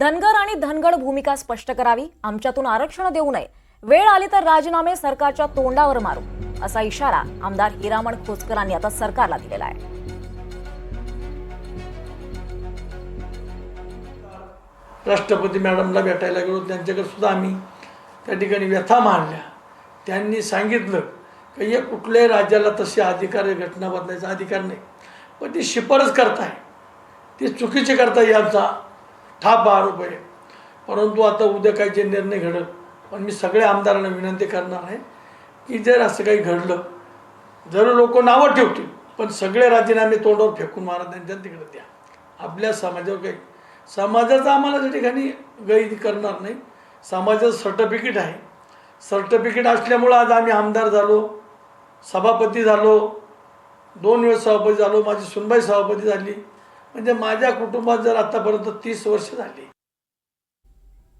धनगर आणि धनगड भूमिका स्पष्ट करावी आमच्यातून आरक्षण देऊ नये. वेळ आली तर राजीनामे सरकारच्या तोंडावर मारू असा इशारा आमदार हिरामण खोचकरांनी आता सरकारला दिलेला आहे. राष्ट्रपती मॅडमला भेटायला गेलो त्यांच्याकडे सुद्धा आम्ही त्या ठिकाणी व्यथा मांडल्या. त्यांनी सांगितलं की हे कुठल्याही राज्याला तसे अधिकार घटना बदलायचा अधिकार नाही. पण ती शिफारस करताय. ती चुकीची करताय यांचा ठाप आरोप आहे परंतु आता उद्या काही जे निर्णय घडल पण मी सगळ्या आमदारांना विनंती करणार आहे की जर असं काही घडलं जर लोक नावं ठेवतील पण सगळे राजीनामे तोंडावर फेकून मारा त्यांच्या तिकडे द्या. आपल्या समाजावर काही समाजाचा आम्हाला त्या ठिकाणी गैर करणार नाही समाजाचं सर्टिफिकेट आहे. सर्टिफिकेट असल्यामुळं आज आम्ही आमदार झालो सभापती झालो दोन वेळेस सभापती झालो माझी सुनबाई सभापती झाली म्हणजे माझ्या कुटुंबात जर आत्तापर्यंत तीस वर्ष झाली